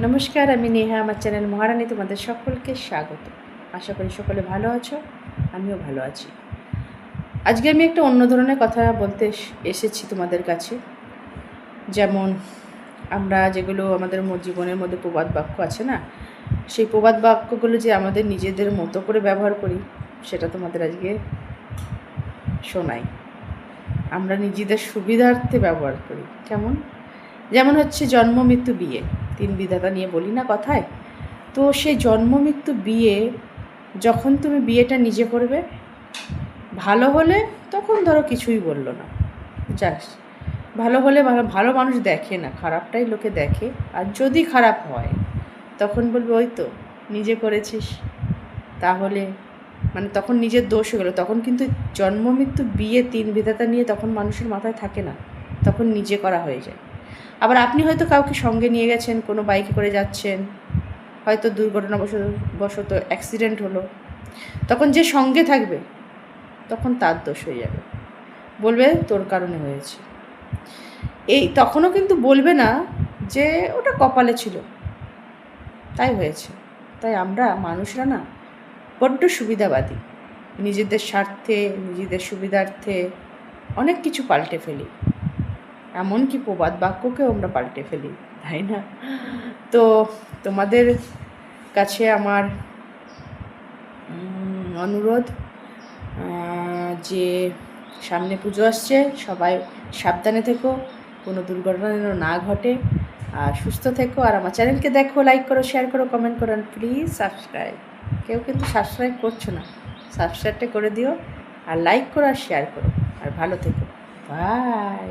নমস্কার, আমি নেহা, আমার চ্যানেল মহারানী তোমাদের সকলকে স্বাগত। আশা করি সকলে ভালো আছো, আমিও ভালো আছি। আজকে আমি একটা অন্য ধরনের কথা বলতে এসেছি তোমাদের কাছে। যেমন আমরা যেগুলো আমাদের জীবনের মধ্যে প্রবাদ বাক্য আছে না, সেই প্রবাদ বাক্যগুলো যে আমাদের নিজেদের মতো করে ব্যবহার করি, সেটা তোমাদের আজকে শোনাই। আমরা নিজেদের সুবিধার্থে ব্যবহার করি, কেমন? যেমন হচ্ছে জন্ম, মৃত্যু, বিয়ে। তিন বিধাতা নিয়ে বলি না কথায়? তো সেই জন্ম মৃত্যু বিয়ে, যখন তুমি বিয়েটা নিজে করবে, ভালো হলে তখন ধরো কিছুই বলল না। যাক ভালো হলে ভালো ভালো মানুষ দেখে না, খারাপটাই লোকে দেখে। আর যদি খারাপ হয়, তখন বলবে, ওই তো, নিজে করেছিস। তাহলে মানে তখন নিজের দোষ হয়ে গেলো। তখন কিন্তু জন্ম মৃত্যু বিয়ে তিন বিধাতা নিয়ে তখন মানুষের মাথায় থাকে না। তখন নিজে করা হয়ে যায়। আবার আপনি হয়তো কাউকে সঙ্গে নিয়ে গেছেন, কোনো বাইকে করে যাচ্ছেন, হয়তো দুর্ঘটনাবশত, বশত অ্যাক্সিডেন্ট হলো, তখন যে সঙ্গে থাকবে, তখন তার দোষ হয়ে যাবে। বলবে, তোর কারণে হয়েছে। এই তখনও কিন্তু বলবে না যে, ওটা কপালে ছিল। তাই হয়েছে। তাই আমরা মানুষরা না, বড্ড সুবিধাবাদী। নিজেদের স্বার্থে, নিজেদের সুবিধার্থে অনেক কিছু পাল্টে ফেলি। এমনকি প্রবাদ বাক্যকেও আমরা পাল্টে ফেলি, তাই না? তো তোমাদের কাছে আমার অনুরোধ যে সামনে পুজো আসছে, সবাই সাবধানে থেকো, কোনো দুর্ঘটনা যেন না ঘটে, আর সুস্থ থেকো, আর আমার চ্যানেলকে দেখো লাইক করো শেয়ার করো কমেন্ট করো প্লিজ সাবস্ক্রাইব কেউ কিন্তু সাবস্ক্রাইব করছ না সাবস্ক্রাইবটা করে দিও, আর লাইক করো, আর শেয়ার করো, আর ভালো থেকো। বাই